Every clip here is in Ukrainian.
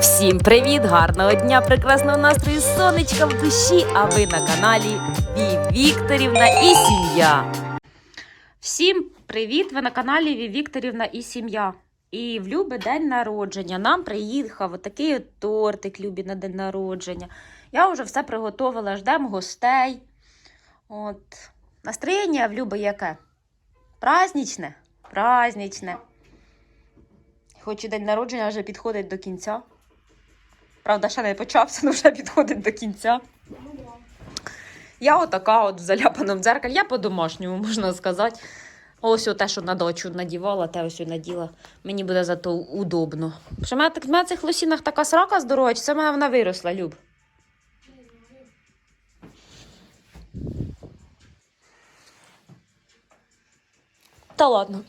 Всім привіт! Гарного дня, прекрасного настрою, сонечка в душі, а ви на каналі Ві Вікторівна і сім'я. Всім привіт! Ви на каналі Ві Вікторівна і сім'я. І в Любі день народження. Нам приїхав отакий от тортик Любі на день народження. Я вже все приготувала, ждемо гостей. От. Настроєння в Люби яке? Праздничне? Праздничне. Хоч і день народження вже підходить до кінця. Правда, ще не почався, але вже підходить до кінця. Я отака от в заляпаному дзеркалі. Я по-домашньому, можна сказати. Ось те, що на дочу надівала, те ось наділа. Мені буде зато удобно. Що мене, в мене цих лосінах така срака здорова, чи це в мене вона виросла, Люб? Та ладно.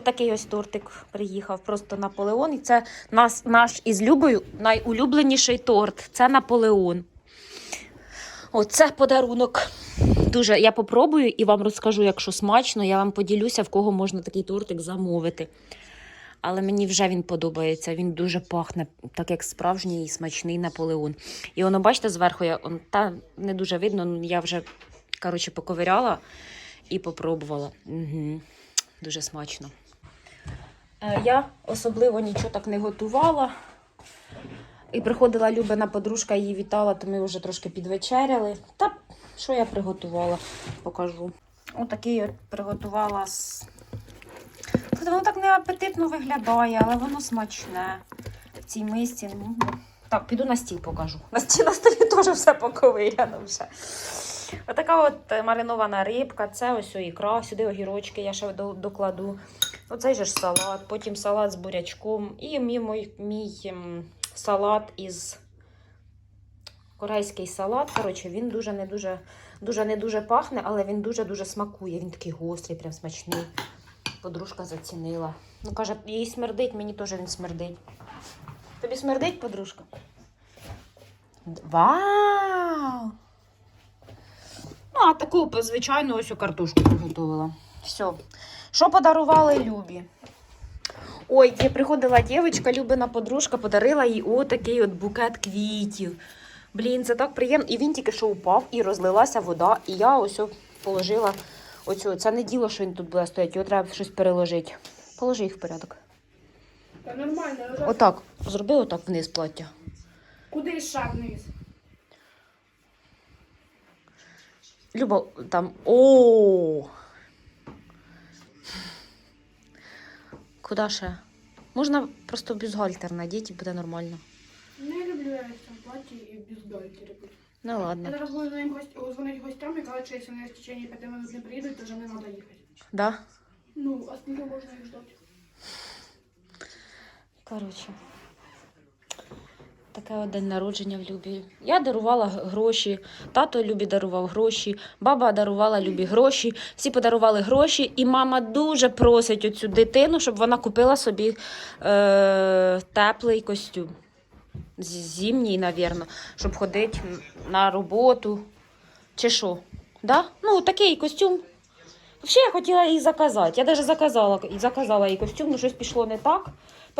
Отакий ось тортик приїхав, просто Наполеон. І це нас, наш із Любою найулюбленіший торт. Це Наполеон. Оце подарунок. Дуже я попробую і вам розкажу, якщо смачно, я вам поділюся, в кого можна такий тортик замовити. Але мені вже він подобається. Він дуже пахне, так як справжній і смачний Наполеон. І воно, бачите, зверху я он, та не дуже видно, ну, я вже коротше, поковиряла і попробувала. Угу. Дуже смачно. Е, Я особливо нічого так не готувала. І приходила Любина подружка, її вітала, то ми вже трошки підвечеряли. Та що я приготувала, покажу. Отакий от приготувала з. Воно так не апетитно виглядає, але воно смачне. В цій мисці. Ну, так, піду на стіл покажу. На стіл на столі теж все поковиряно вже. Отака от е, маринована рибка, це ось ікра, сюди огірочки я ще докладу. Оцей же ж салат, потім салат з бурячком і мій, мій, мій ем, салат із корейський салат. Коротше, він дуже не дуже, дуже не дуже пахне, але він дуже-дуже смакує. Він такий гострий, прям смачний. Подружка зацінила. Ну, каже, їй смердить, мені теж він смердить. Тобі смердить, подружка? Вау! Ну, а таку звичайну ось картошку приготувала. Все. Що подарували Любі? Ой, приходила дівчинка, Любина подружка, подарила їй отакий от букет квітів. Блін, це так приємно. І він тільки що упав і розлилася вода. І я ось положила оцю. Це не діло, що він тут буде стояти, його треба щось переложити. Положи їх в порядок. Та нормально. Отак. Зроби отак вниз плаття. Куди шаг вниз? Люба, там. О. Куди ще? Можна просто бюстгальтер надіти і буде нормально. Не люблю я в цьому платі і бюстгальтері. Ну Я ладно. зараз буду дзвонити гость- дзвонити гостям і кажуть, що якщо вони в течение 5 минут не приїдуть, то вже не треба їхати. Да? Ну, а скільки можна їх ждати? Коротше. Таке день народження в Любі. Я дарувала гроші, тато Любі дарував гроші, баба дарувала Любі гроші, всі подарували гроші, і мама дуже просить оцю дитину, щоб вона купила собі е- теплий костюм. З- Зимній, навірно, щоб ходити на роботу. Чи що? Да? Ну, такий костюм. Взагалі я хотіла її заказати. Я навіть заказала, заказала їй костюм, але щось пішло не так.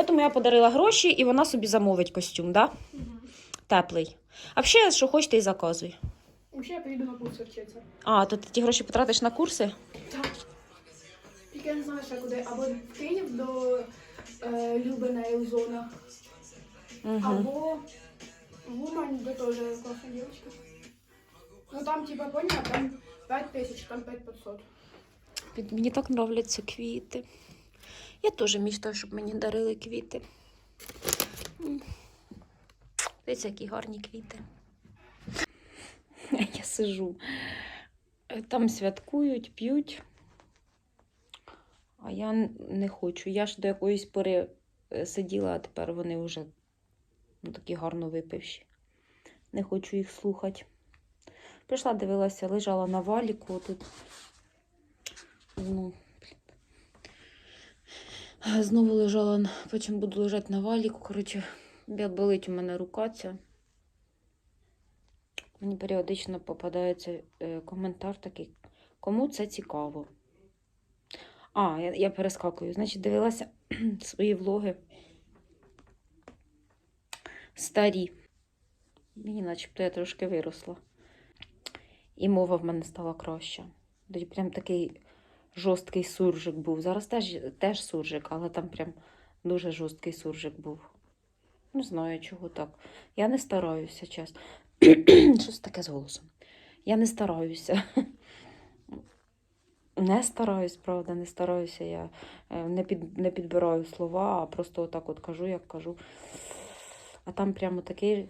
Тому я подарила гроші, і вона собі замовить костюм, да? теплий. А взагалі, що хочете, і заказуй. Взагалі я поїду на курси вчитися. А, то ти ті гроші потратиш на курси? Так. Тільки я не знаю, ще куди. Або в Київ до е, Любина і Озона. Угу. Або в Умань, де теж класна дівчинка. Ну там, типа, поняв, там 5 тисяч, там 5500. Під- Мені так нравляться квіти. Я теж мечтаю, щоб мені дарили квіти. Дивіться, які гарні квіти. Я сижу. Е, Там святкують, п'ють. А я не хочу. Я ж до якоїсь пори е, сиділа, а тепер вони вже ну, такі гарно випивші. Не хочу їх слухати. Прийшла, дивилася, лежала на валіку тут. Ну. Знову лежала, потім буду лежати на валіку. Коротше, болить у мене рука ця. Мені періодично попадається е, коментар такий, кому це цікаво. А, я, я перескакую. Значить, дивилася свої влоги. старі. Мені начебто я трошки виросла. І мова в мене стала краща. Тоді прям такий жорсткий суржик був. Зараз теж, теж суржик, але там прям дуже жорсткий суржик був. Не знаю, чого так. Я не стараюся, чесно. Щось таке з голосом. Я не стараюся. Не стараюсь, правда, не стараюся. Я е, не, під, не підбираю слова, а просто отак от кажу, як кажу. А там прямо такий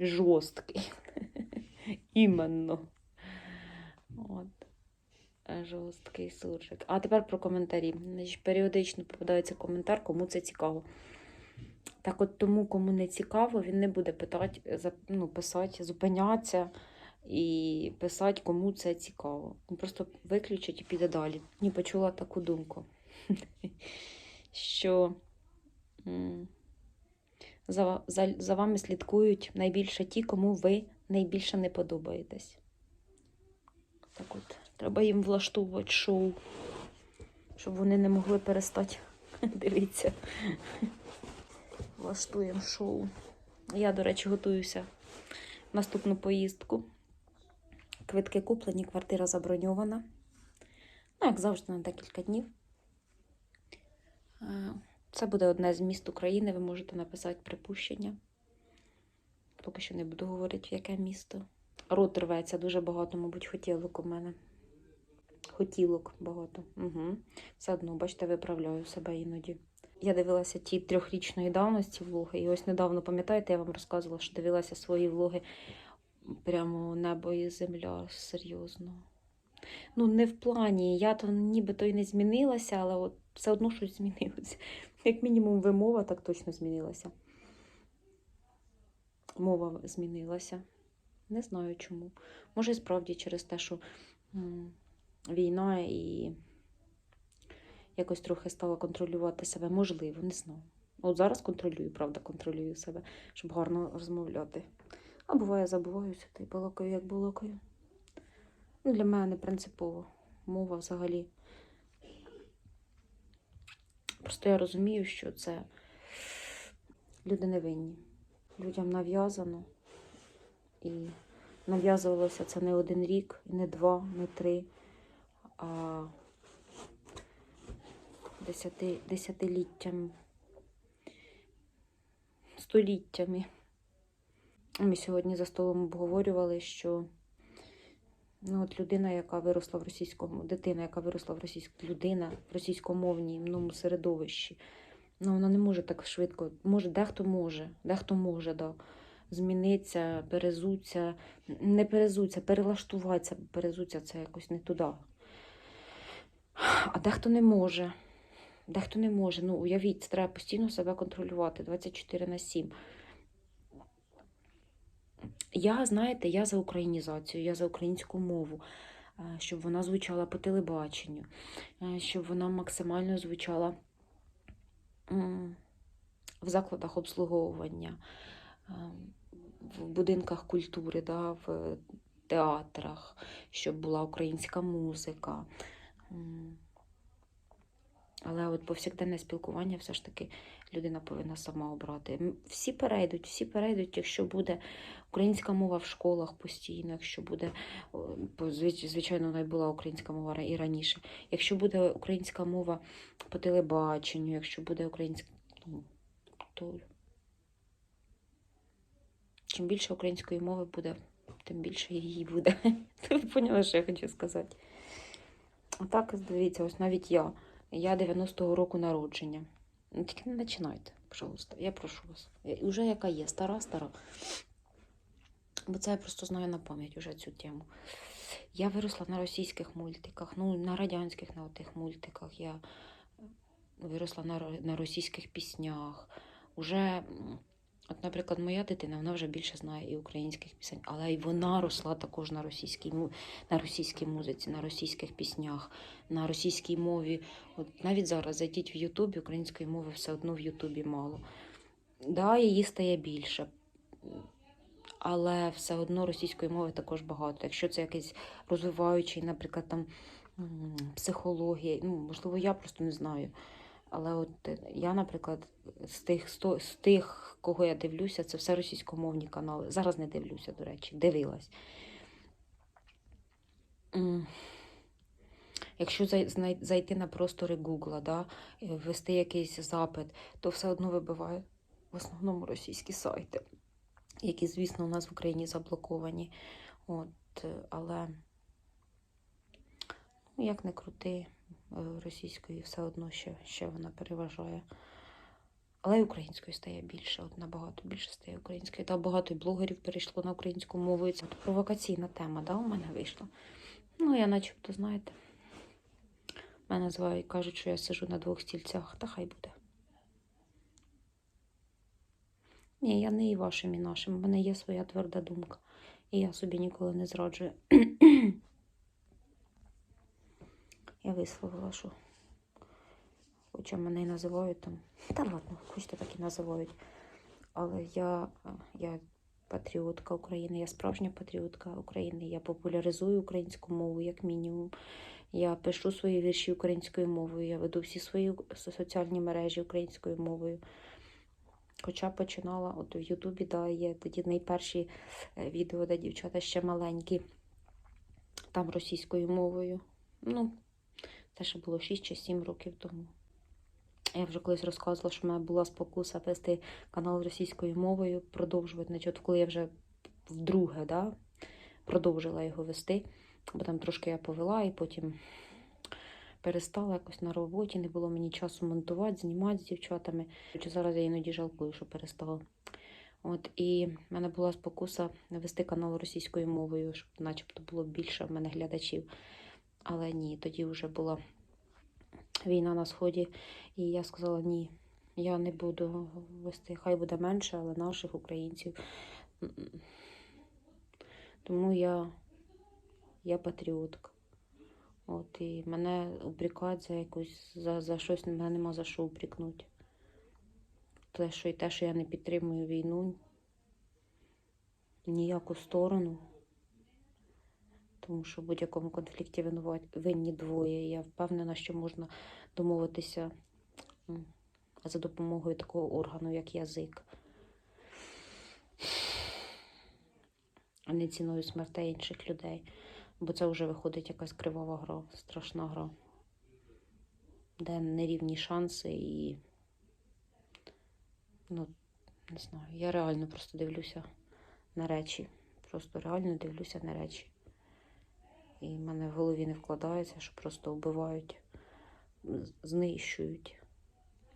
жорсткий. Іменно. От. Е, Жорсткий суржик. А тепер про коментарі. Значить, періодично попадається коментар, кому це цікаво. Так от тому, кому не цікаво, він не буде питати, ну, писати, зупинятися і писати, кому це цікаво. Він просто виключить і піде далі. Ні, почула таку думку, що за, за, за вами слідкують найбільше ті, кому ви найбільше не подобаєтесь. Так от, треба їм влаштовувати шоу, щоб вони не могли перестати дивитися. Влаштуємо шоу. Я, до речі, готуюся в наступну поїздку. Квитки куплені, квартира заброньована. Ну, як завжди, на декілька днів. Е, Це буде одне з міст України. Ви можете написати припущення. Поки що не буду говорити, в яке місто. Рот рветься, дуже багато, мабуть, хотілок у мене. Хотілок багато. Угу. Все одно, бачите, виправляю себе іноді. Я дивилася ті трьохрічної давності влоги, і ось недавно, пам'ятаєте, я вам розказувала, що дивилася свої влоги прямо небо і земля серйозно. Ну, не в плані, я то нібито й не змінилася, але от все одно щось змінилося. Як мінімум, вимова так точно змінилася. Мова змінилася. Не знаю чому. Може, справді через те, що війна і якось трохи стала контролювати себе. Можливо, не знаю. От зараз контролюю, правда, контролюю себе, щоб гарно розмовляти. А буває, забуваюся та й балакаю, як балакаю. Ну, для мене не принципово. Мова взагалі. Просто я розумію, що це люди не винні. Людям нав'язано. І нав'язувалося це не один рік, не два, не три, десяти, десятиліттями, століттями. Ми сьогодні за столом обговорювали, що ну, от людина, яка виросла в російському, дитина, яка виросла в російську людина в російськомовному середовищі, ну вона не може так швидко. Може, дехто може, дехто може, да. Зміниться, перезуться, не перезуться, перелаштуватися, перезуться це якось не туди. А дехто не може. Дехто не може. Ну, уявіть, це треба постійно себе контролювати 24 на 7. Я, знаєте, я за українізацію, я за українську мову, е, щоб вона звучала по телебаченню, е, щоб вона максимально звучала в закладах обслуговування, е, в будинках культури, да, в театрах, щоб була українська музика. Але от повсякденне спілкування все ж таки людина повинна сама обрати. Всі перейдуть, всі перейдуть, якщо буде українська мова в школах постійно, якщо буде, звичайно, вона й була українська мова і раніше. Якщо буде українська мова по телебаченню, якщо буде українська, ну, то чим більше української мови буде, тим більше її буде. Ви поняли, що я хочу сказати? Отак, дивіться, ось навіть я. Я 90-го року народження. Ну, Тільки не починайте, пожалуйста. Я прошу вас. Уже яка є, стара, стара. Бо це я просто знаю на пам'ять уже цю тему. Я виросла на російських мультиках, ну, на радянських на тих мультиках. Я виросла на, на російських піснях. Уже, от, наприклад, моя дитина, вона вже більше знає і українських пісень, але й вона росла також на російській, на російській музиці, на російських піснях, на російській мові. От навіть зараз зайдіть в Ютубі, української мови все одно в Ютубі мало. Да, її стає більше, але все одно російської мови також багато. Якщо це якийсь розвиваючий, наприклад, там психологія, ну, можливо, я просто не знаю. Але от е, я, наприклад, з тих, з тих кого я дивлюся, це все російськомовні канали. Зараз не дивлюся, до речі, дивилась. Якщо зайти на простори Гугла, да, ввести якийсь запит, то все одно вибиває в основному російські сайти, які, звісно, у нас в Україні заблоковані. От, е, але ну, як не крути, російської все одно ще, ще вона переважає. Але й українською стає більше, от набагато більше стає українською. Та багато блогерів перейшло на українську мову. Це провокаційна тема, да, у мене вийшла. Ну, я начебто, знаєте, мене називають, кажуть, що я сижу на двох стільцях, та хай буде. Ні, я не і вашим, і нашим. У мене є своя тверда думка. І я собі ніколи не зраджую. Я висловила, що хоча мене і називають там. Та ладно, хочете так і називають. Але я, я патріотка України, я справжня патріотка України. Я популяризую українську мову, як мінімум. Я пишу свої вірші українською мовою, я веду всі свої соціальні мережі українською мовою. Хоча починала от в Ютубі, да, є тоді найперші е, відео, де дівчата ще маленькі, там російською мовою. Ну, це ще було 6 чи 7 років тому. Я вже колись розказувала, що в мене була спокуса вести канал російською мовою, продовжувати. Значить, коли я вже вдруге да, продовжила його вести, бо там трошки я повела і потім перестала якось на роботі, не було мені часу монтувати, знімати з дівчатами. Зараз я іноді жалкую, що перестала. От, і в мене була спокуса вести канал російською мовою, щоб начебто було більше в мене глядачів. Але ні, тоді вже була війна на сході, і я сказала ні. Я не буду вести, хай буде менше, але наших українців. Тому я, я патріотка. От, і мене упрекають за якусь за, за щось, мене нема за що упрекнути. Те, що і те, що я не підтримую війну, ніяку сторону. Тому що в будь-якому конфлікті винні двоє. Я впевнена, що можна домовитися за допомогою такого органу, як язик. А не ціною смертей інших людей. Бо це вже виходить якась кривава гра, страшна гра, де нерівні шанси і. Ну, не знаю. Я реально просто дивлюся на речі. Просто реально дивлюся на речі. І в мене в голові не вкладається, що просто вбивають, знищують.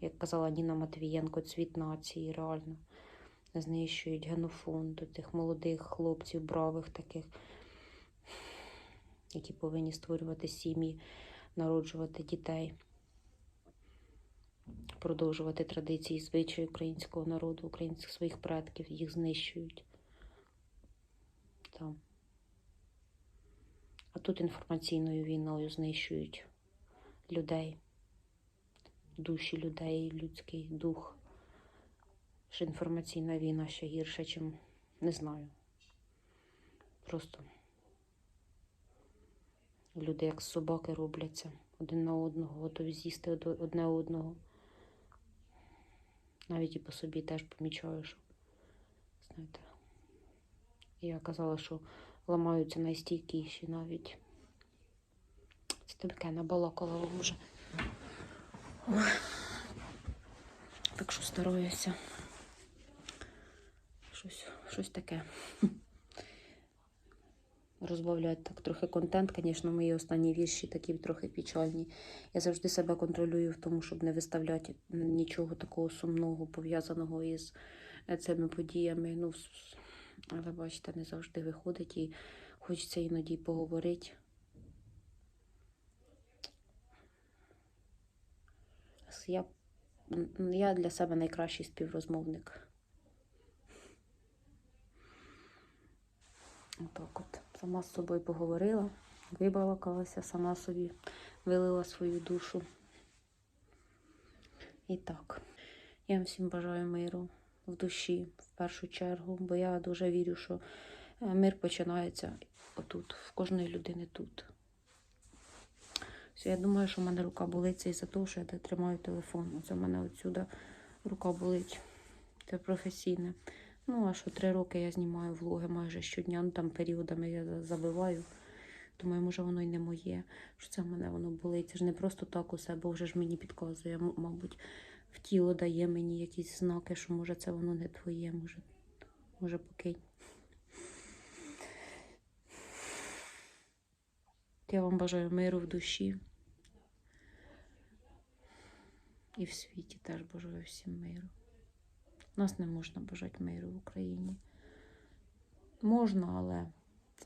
Як казала Ніна Матвієнко, цвіт нації, реально. Знищують генофонд тих молодих хлопців, бравих таких, які повинні створювати сім'ї, народжувати дітей, продовжувати традиції, звичаї українського народу, українських своїх предків, їх знищують. Там. А тут інформаційною війною знищують людей, душі людей, людський дух. Що інформаційна війна ще гірша, чим не знаю. Просто люди як собаки робляться один на одного, готові з'їсти одне одного. Навіть і по собі теж помічаю, що знаєте, я казала, що ламаються найстійкіші навіть. Це таке набалакала вже. Так що стараюся. Щось, щось таке. Розбавляти так трохи контент. Звісно, мої останні вірші такі трохи печальні. Я завжди себе контролюю в тому, щоб не виставляти нічого такого сумного, пов'язаного із цими подіями. Ну, але бачите, не завжди виходить і хочеться іноді поговорити. Я, я для себе найкращий співрозмовник. Отак от. Сама з собою поговорила, вибалакалася, сама собі вилила свою душу. І так, я вам всім бажаю миру в душі в першу чергу, бо я дуже вірю, що е, мир починається отут, в кожної людини тут. Все, я думаю, що в мене рука болить це із-за того, що я тримаю телефон. Оце в мене отсюда рука болить. Це професійне. Ну, а що три роки я знімаю влоги майже щодня, ну там періодами я забиваю. Думаю, може воно й не моє. Що це в мене воно болить. Це ж не просто так усе, бо вже ж мені підказує, мабуть, в тіло дає мені якісь знаки, що може це воно не твоє, може, може покинь. Я вам бажаю миру в душі. І в світі теж бажаю всім миру. Нас не можна бажати миру в Україні. Можна, але,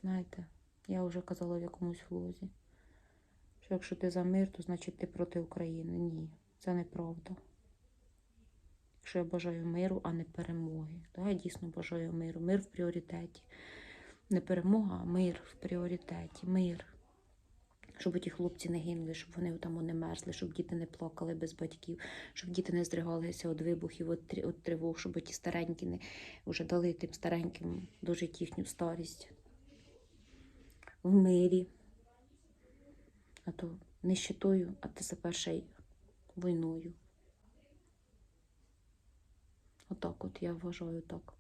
знаєте, я вже казала в якомусь влозі, що якщо ти за мир, то значить ти проти України. Ні, це неправда. Якщо я бажаю миру, а не перемоги, я дійсно бажаю миру. Мир в пріоритеті. Не перемога, а мир в пріоритеті. Мир. Щоб ті хлопці не гинули, щоб вони там не мерзли, щоб діти не плакали без батьків, щоб діти не здригалися від вибухів, від, тривог, щоб ті старенькі не вже дали тим стареньким дожити їхню старість в мирі. А то нищетою, а ти за перше війною. Отак от я вважаю так.